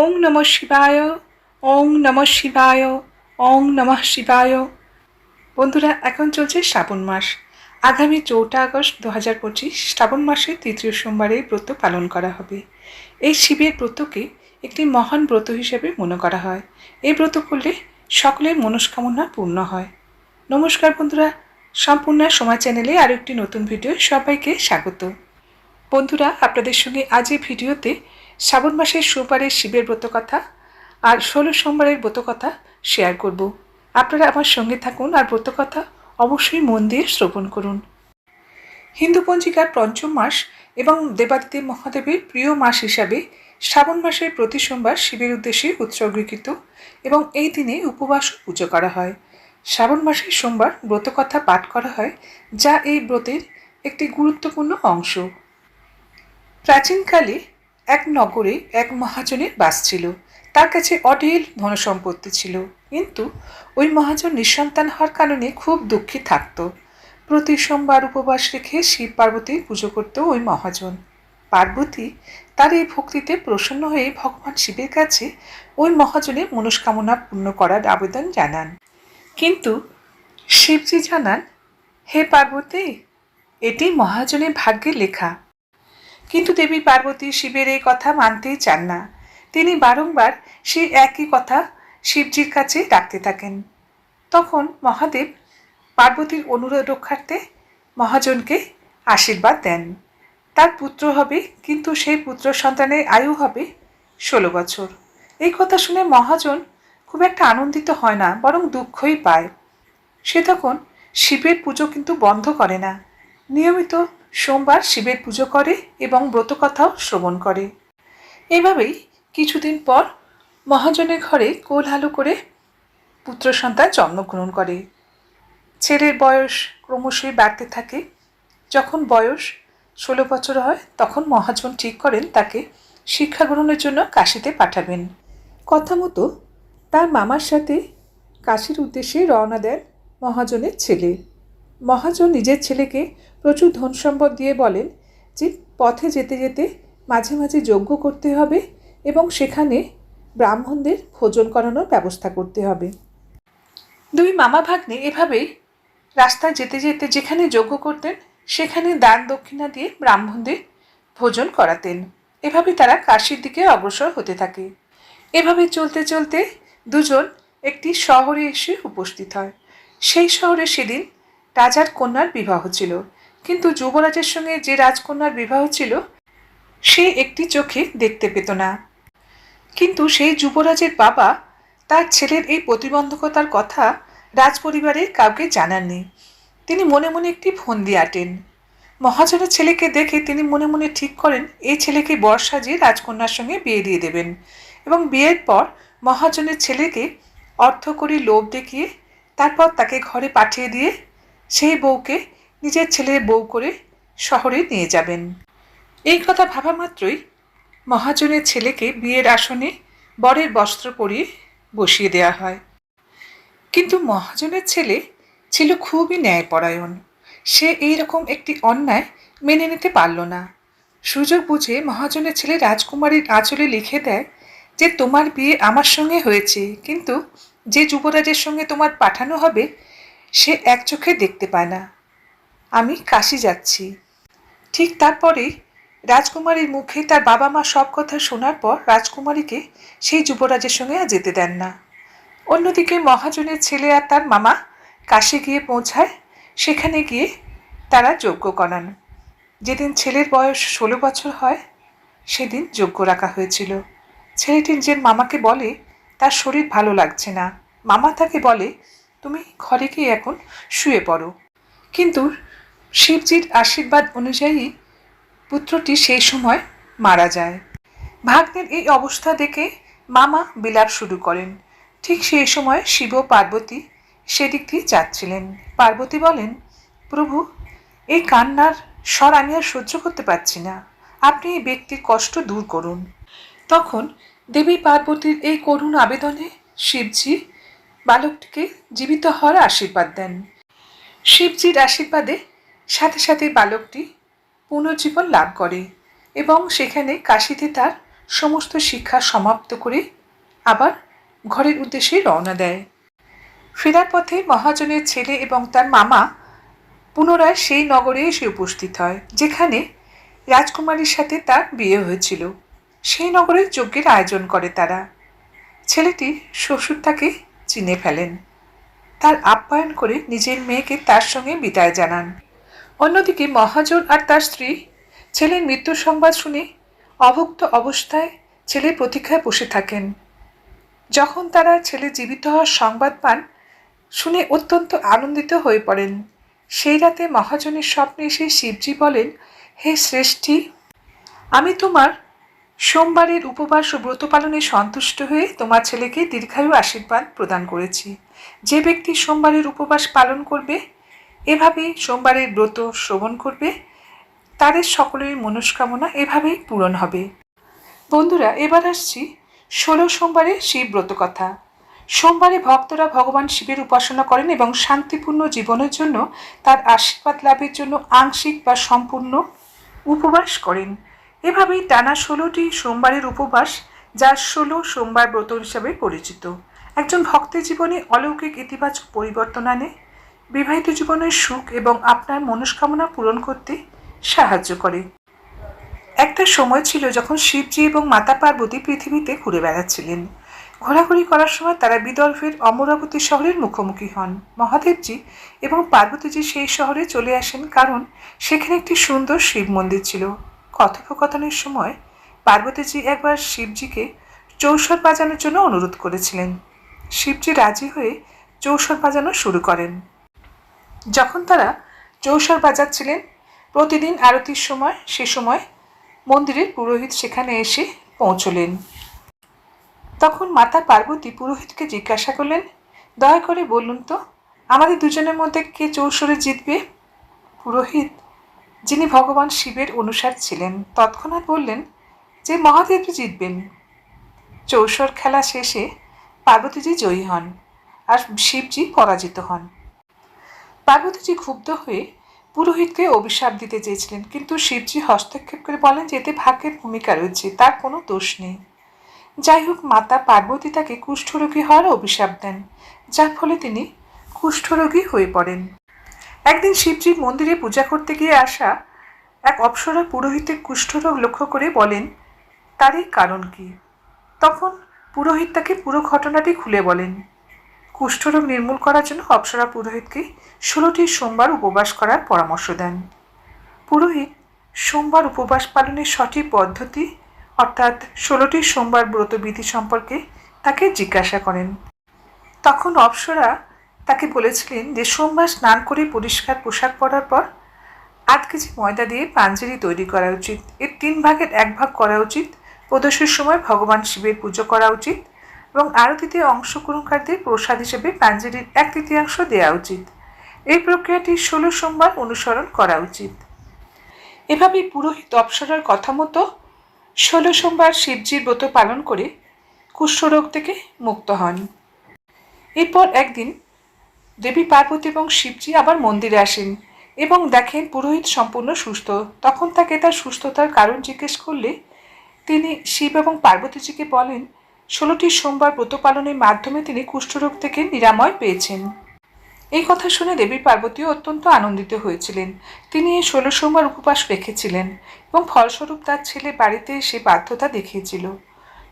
ওং নম শিবায়, ওং নম শিবায়, ওং নমঃ শিবায়। বন্ধুরা, এখন চলছে শ্রাবণ মাস। আগামী চৌঠা আগস্ট দু হাজার পঁচিশ, শ্রাবণ মাসের তৃতীয় সোমবারে ব্রত পালন করা হবে। এই শিবের ব্রতকে একটি মহান ব্রত হিসেবে মনে করা হয়। এই ব্রত করলে সকলের মনস্কামনা পূর্ণ হয়। নমস্কার বন্ধুরা, সম্পূর্ণ সময় চ্যানেলে আরও একটি নতুন ভিডিও সবাইকে স্বাগত। বন্ধুরা, আপনাদের সঙ্গে আজ এই ভিডিওতে শ্রাবণ মাসের সোমবারের শিবের ব্রত কথা আর ষোলো সোমবারের ব্রত কথা শেয়ার করব। আপনারা আমার সঙ্গে থাকুন আর ব্রত কথা অবশ্যই মন দিয়ে শ্রবণ করুন। হিন্দু পঞ্জিকার পঞ্চম মাস এবং দেবাদিদেব মহাদেবের প্রিয় মাস হিসাবে শ্রাবণ মাসের প্রতি সোমবার শিবের উদ্দেশ্যে উৎসর্গীকৃত এবং এই দিনে উপবাস পুজো করা হয়। শ্রাবণ মাসের সোমবার ব্রতকথা পাঠ করা হয়, যা এই ব্রতের একটি গুরুত্বপূর্ণ অংশ। প্রাচীনকালে এক নগরে এক মহাজনের বাস ছিল। তার কাছে অঢেল ধনসম্পত্তি ছিল। কিন্তু ওই মহাজন নিঃসন্তান হওয়ার কারণে খুব দুঃখী থাকত। প্রতি সোমবার উপবাস রেখে শিব পার্বতীর পুজো করত ওই মহাজন। পার্বতী তার এই ভক্তিতে প্রসন্ন হয়ে ভগবান শিবের কাছে ওই মহাজনের মনস্কামনা পূর্ণ করার আবেদন জানান। কিন্তু শিবজি জানান, হে পার্বতী, এটি মহাজনের ভাগ্যে লেখা। কিন্তু দেবী পার্বতী শিবের এই কথা মানতেই চান না। তিনি বারংবার সেই একই কথা শিবজির কাছে ডাকতে থাকেন। তখন মহাদেব পার্বতীর অনুরোধ রক্ষার্থে মহাজনকে আশীর্বাদ দেন। তার পুত্র হবে, কিন্তু সেই পুত্র সন্তানের আয়ু হবে ষোলো বছর। এই কথা শুনে মহাজন খুব একটা আনন্দিত হয় না, বরং দুঃখই পায়। সে তখন শিবের পুজো কিন্তু বন্ধ করে না। নিয়মিত সোমবার শিবের পুজো করে এবং ব্রতকথাও শ্রবণ করে। এভাবেই কিছুদিন পর মহাজনের ঘরে কোল কোলহালু করে পুত্র সন্তান জন্মগ্রহণ করে। ছেলের বয়স ক্রমশই বাড়তে থাকে। যখন বয়স ষোলো বছর হয়, তখন মহাজন ঠিক করেন তাকে শিক্ষা গ্রহণের জন্য কাশিতে পাঠাবেন। কথা মতো তার মামার সাথে কাশির উদ্দেশ্যে রওনা দেন মহাজনের ছেলে। মহাজন নিজের ছেলেকে প্রচুর ধন সম্পদ দিয়ে বলেন যে পথে যেতে যেতে মাঝে মাঝে যজ্ঞ করতে হবে এবং সেখানে ব্রাহ্মণদের ভোজন করানোর ব্যবস্থা করতে হবে। দুই মামা ভাগ্নে এভাবেই রাস্তায় যেতে যেতে যেখানে যজ্ঞ করতেন, সেখানে দান দক্ষিণা দিয়ে ব্রাহ্মণদের ভোজন করাতেন। এভাবে তারা কাশির দিকে অগ্রসর হতে থাকে। এভাবে চলতে চলতে দুজন একটি শহরে এসে উপস্থিত হয়। সেই শহরে সেদিন রাজার কন্যার বিবাহ ছিল। কিন্তু যুবরাজের সঙ্গে যে রাজকন্যার বিবাহ ছিল, সে একটি চোখে দেখতে পেত না। কিন্তু সেই যুবরাজের বাবা তার ছেলের এই প্রতিবন্ধকতার কথা রাজপরিবারের কাউকে জানাননি। তিনি মনে মনে একটি ফন্দি আটেন। মহাজনের ছেলেকে দেখে তিনি মনে মনে ঠিক করেন এই ছেলেকে বর সাজিয়ে রাজকন্যার সঙ্গে বিয়ে দিয়ে দেবেন এবং বিয়ের পর মহাজনের ছেলেকে অর্থ করে লোভ দেখিয়ে তারপর তাকে ঘরে পাঠিয়ে দিয়ে সেই বউকে নিজের ছেলে বউ করে শহরে নিয়ে যাবেন। এই কথা ভাবা মাত্রই মহাজনের ছেলেকে বিয়ের আসনে বরের বস্ত্র পরিয়ে বসিয়ে দেওয়া হয়। কিন্তু মহাজনের ছেলে ছিল খুবই ন্যায়পরায়ণ। সে এই রকম একটি অন্যায় মেনে নিতে পারল না। সুযোগ বুঝে মহাজনের ছেলে রাজকুমারীর আঁচলে লিখে দেয় যে, তোমার বিয়ে আমার সঙ্গে হয়েছে, কিন্তু যে যুবরাজের সঙ্গে তোমার পাঠানো হবে, সে এক চোখে দেখতে পায় না। আমি কাশি যাচ্ছি। ঠিক তারপরেই রাজকুমারীর মুখে তার বাবা মা সব কথা শোনার পর রাজকুমারীকে সেই যুবরাজের সঙ্গে আর যেতে দেন না। অন্যদিকে মহাজনের ছেলে আর তার মামা কাশি গিয়ে পৌঁছায়, সেখানে গিয়ে তারা যজ্ঞ করান। যেদিন ছেলের বয়স ষোলো বছর হয়, সেদিন যজ্ঞ রাখা হয়েছিল। ছেলেটি নিজের মামাকে বলে, তার শরীর ভালো লাগছে না। মামা তাকে বলে, তুমি ঘরে গিয়ে এখন শুয়ে পড়ো। কিন্তু শিবজির আশীর্বাদ অনুযায়ী পুত্রটি সেই সময় মারা যায়। ভাগ্নের এই অবস্থা দেখে মামা বিলাপ শুরু করেন। ঠিক সেই সময় শিব পার্বতী সেদিক দিয়ে যাচ্ছিলেন। পার্বতী বলেন, প্রভু, এই কান্নার স্বর আমি আর সহ্য করতে পারছি না। আপনি এই ব্যক্তির কষ্ট দূর করুন। তখন দেবী পার্বতীর এই করুণ আবেদনে শিবজি বালকটিকে জীবিত হওয়ার আশীর্বাদ দেন। শিবজির আশীর্বাদে সাথে সাথে বালকটি পুনর্জীবন লাভ করে এবং সেখানে কাশিতে তার সমস্ত শিক্ষা সমাপ্ত করে আবার ঘরের উদ্দেশ্যে রওনা দেয়। ফেরার পথে মহাজনের ছেলে এবং তার মামা পুনরায় সেই নগরে এসে উপস্থিত হয়, যেখানে রাজকুমারীর সাথে তার বিয়ে হয়েছিল। সেই নগরে যজ্ঞের আয়োজন করে তারা। ছেলেটি শ্বশুর তাকে চিনে ফেলেন। তার আপ্যায়ন করে নিজের মেয়েকে তার সঙ্গে বিদায় জানান। অন্যদিকে মহাজন আর তার স্ত্রী ছেলের মৃত্যুর সংবাদ শুনে অভুক্ত অবস্থায় ছেলের প্রতীক্ষায় বসে থাকেন। যখন তারা ছেলে জীবিত হওয়ার সংবাদ পান, শুনে অত্যন্ত আনন্দিত হয়ে পড়েন। সেই রাতে মহাজনের স্বপ্নে এসে শিবজি বলেন, হে শ্রেষ্ঠী, আমি তোমার সোমবারের উপবাস ও ব্রত পালনে সন্তুষ্ট হয়ে তোমার ছেলেকে দীর্ঘায়ু আশীর্বাদ প্রদান করেছি। যে ব্যক্তি সোমবারের উপবাস পালন করবে এভাবেই সোমবারের ব্রত শ্রবণ করবে। তাদের সকলের মনস্কামনা এভাবেই পূরণ হবে। বন্ধুরা, এবার আসছি ষোলো সোমবারের শিব ব্রত কথা। সোমবারে ভক্তরা ভগবান শিবের উপাসনা করেন এবং শান্তিপূর্ণ জীবনের জন্য তার আশীর্বাদ লাভের জন্য আংশিক বা সম্পূর্ণ উপবাস করেন। এভাবেই টানা ষোলোটি সোমবারের উপবাস, যা ষোলো সোমবার ব্রত হিসাবে পরিচিত। একজন ভক্তের জীবনে অলৌকিক ইতিবাচক পরিবর্তন আনে বিবাহিত জীবনের সুখ এবং আপনার মনস্কামনা পূরণ করতে সাহায্য করে। একটা সময় ছিল যখন শিবজি এবং মাতা পার্বতী পৃথিবীতে ঘুরে বেড়াচ্ছিলেন। ঘোরাঘুরি করার সময় তারা বিদর্ভের অমরাবতী শহরের মুখোমুখি হন। মহাদেবজি এবং পার্বতীজি সেই শহরে চলে আসেন কারণ সেখানে একটি সুন্দর শিব মন্দির ছিল। কথোপকথনের সময় পার্বতীজি একবার শিবজিকে চৌসর বাজানোর জন্য অনুরোধ করেছিলেন। শিবজি রাজি হয়ে চৌসর বাজানো শুরু করেন। যখন তারা চৌসর বাজাচ্ছিলেন, প্রতিদিন আরতির সময়, সে সময় মন্দিরের পুরোহিত সেখানে এসে পৌঁছলেন। তখন মাতা পার্বতী পুরোহিতকে জিজ্ঞাসা করলেন, দয়া করে বলুন তো, আমাদের দুজনের মধ্যে কে চৌসরে জিতবে? পুরোহিত, যিনি ভগবান শিবের অনুসার ছিলেন, তৎক্ষণাৎ বললেন, যে মহাদেবজি জিতবেন। চৌসর খেলা শেষে পার্বতীজি জয়ী হন আর শিবজি পরাজিত হন। পার্বতীজি ক্ষুব্ধ হয়ে পুরোহিতকে অভিশাপ দিতে চেয়েছিলেন। কিন্তু শিবজি হস্তক্ষেপ করে বলেন যে, এতে ভাগ্যের ভূমিকা রয়েছে, তার কোনো দোষ নেই। যাই হোক, মাতা পার্বতী তাকে কুষ্ঠরোগী হওয়ার অভিশাপ দেন, যার ফলে তিনি কুষ্ঠরোগী হয়ে পড়েন। একদিন শিবজির মন্দিরে পূজা করতে গিয়ে আসা এক অপ্সরা পুরোহিতের কুষ্ঠরোগ লক্ষ্য করে বলেন তারই কারণ কি? তখন পুরোহিত তাকে পুরো ঘটনাটি খুলে বলেন। কুষ্ঠরোগ নির্মূল করার জন্য অপ্সরা পুরোহিতকে ষোলোটি সোমবার উপবাস করার পরামর্শ দেন। পুরোহিত সোমবার উপবাস পালনের সঠিক পদ্ধতি, অর্থাৎ ষোলোটি সোমবার ব্রতবিধি সম্পর্কে তাকে জিজ্ঞাসা করেন। তখন অপ্সরা তাকে বলেছিলেন যে, সোমবার স্নান করে পরিষ্কার পোশাক পরার পর আধ কেজি ময়দা দিয়ে পাঞ্জেরি তৈরি করা উচিত। এর তিন ভাগের এক ভাগ করা উচিত। প্রদোষের সময় ভগবান শিবের পুজো করা উচিত। এবং আরতিতে অংশগ্রহণকারীদের প্রসাদ হিসেবে পাঞ্জেরির এক তৃতীয়াংশ দেওয়া উচিত। এই প্রক্রিয়াটি ষোলো সোমবার অনুসরণ করা উচিত। এভাবে পুরোহিত অপসরার কথা মতো ষোলো সোমবার শিবজির ব্রত পালন করে কুষ্ঠরোগ থেকে মুক্ত হন। এরপর একদিন দেবী পার্বতী এবং শিবজি আবার মন্দিরে আসেন এবং দেখেন পুরোহিত সম্পূর্ণ সুস্থ। তখন তাকে তার সুস্থতার কারণ জিজ্ঞেস করলে তিনি শিব এবং পার্বতীজিকে বলেন ষোলোটি সোমবার ব্রত পালনের মাধ্যমে তিনি কুষ্ঠরোগ থেকে নিরাময় পেয়েছেন। এই কথা শুনে দেবী পার্বতীও অত্যন্ত আনন্দিত হয়েছিলেন। তিনি এই ষোলো সোমবার উপবাস রেখেছিলেন এবং ফলস্বরূপ তার ছেলে বাড়িতে এসে বাধ্যতা দেখিয়েছিল।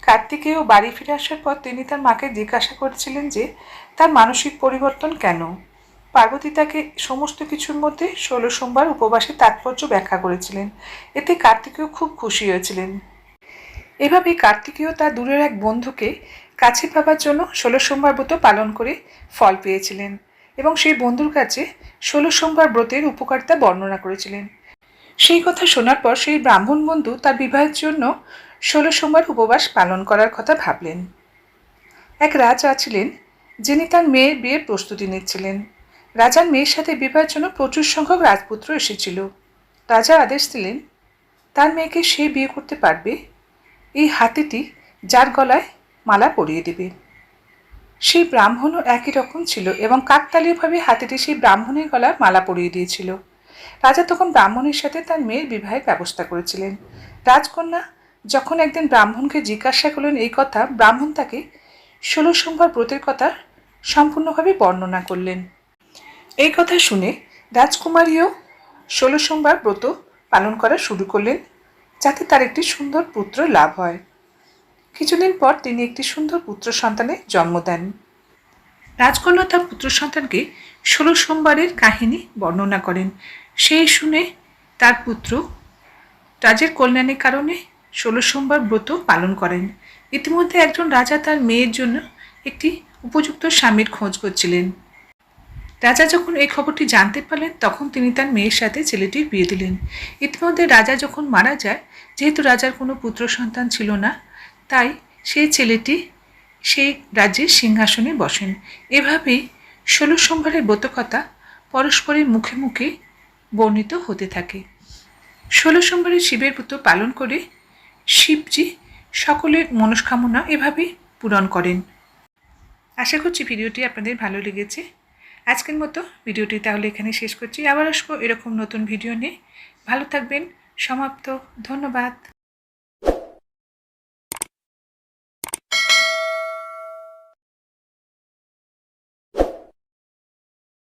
কার্তিকেয় বাড়ি ফিরে আসার পর তিনি তার মাকে জিজ্ঞাসা করেছিলেন যে, তার মানসিক পরিবর্তন কেন? পার্বতী তাকে সমস্ত কিছুর মধ্যে ষোলো সোমবার উপবাসের তাৎপর্য ব্যাখ্যা করেছিলেন। এতে কার্তিকেয় খুব খুশি হয়েছিলেন। এভাবেই কার্তিকেয় তার দূরের এক বন্ধুকে কাছে পাবার জন্য ষোলো সোমবার ব্রত পালন করে ফল পেয়েছিলেন এবং সেই বন্ধুর কাছে ষোলো সোমবার ব্রতের উপকারিতা বর্ণনা করেছিলেন। সেই কথা শোনার পর সেই ব্রাহ্মণ বন্ধু তার বিবাহের জন্য ষোলো সোমবার উপবাস পালন করার কথা ভাবলেন। এক রাজা ছিলেন যিনি তার মেয়ের বিয়ের প্রস্তুতি নিচ্ছিলেন। রাজার মেয়ের সাথে বিবাহের জন্য প্রচুর সংখ্যক রাজপুত্র এসেছিল। রাজা আদেশ দিলেন, তার মেয়েকে সে বিয়ে করতে পারবে এই হাতিটি যার গলায় মালা পরিয়ে দেবে। সেই ব্রাহ্মণও একই রকম ছিল এবং কাকতালীয়ভাবে হাতিটি সেই ব্রাহ্মণের গলায় মালা পরিয়ে দিয়েছিল। রাজা তখন ব্রাহ্মণের সাথে তার মেয়ের বিবাহের ব্যবস্থা করেছিলেন। রাজকন্যা যখন একদিন ব্রাহ্মণকে জিজ্ঞাসা করলেন এই কথা, ব্রাহ্মণ তাকে ষোলো সোমবার ব্রতের কথা সম্পূর্ণভাবে বর্ণনা করলেন। এই কথা শুনে রাজকুমারীও ষোলো সোমবার ব্রত পালন করা শুরু করলেন। যাতে তার একটি সুন্দর পুত্র লাভ হয়। কিছুদিন পর তিনি একটি সুন্দর পুত্র সন্তানের জন্ম দেন। রাজকন্যা তার পুত্র সন্তানকে ষোলো সোমবারের কাহিনী বর্ণনা করেন। সেই শুনে তার পুত্র রাজের কল্যাণের কারণে ষোলো সোমবার ব্রত পালন করেন। ইতিমধ্যে একজন রাজা তার মেয়ের জন্য একটি উপযুক্ত স্বামীর খোঁজ করছিলেন। রাজা যখন এই খবরটি জানতে পারলেন, তখন তিনি তার মেয়ের সাথে ছেলেটির বিয়ে দিলেন। ইতিমধ্যে রাজা যখন মারা যায়, যেহেতু রাজার কোনো পুত্র সন্তান ছিল না, তাই সেই ছেলেটি সেই রাজ্যের সিংহাসনে বসেন। এভাবেই ষোলো সোমবারের ব্রতকথা পরস্পরের মুখে মুখে বর্ণিত হতে থাকে। ষোলো সোমবারে শিবের ব্রত পালন করে শিবজি সকলের মনস্কামনা এভাবেই পূরণ করেন। আশা করছি ভিডিওটি আপনাদের ভালো লেগেছে। আজকের মতো ভিডিওটি তাহলে এখানে শেষ করছি। আবার আসব এরকম নতুন ভিডিও নিয়ে। ভালো থাকবেন, সমাপ্ত। ধন্যবাদ।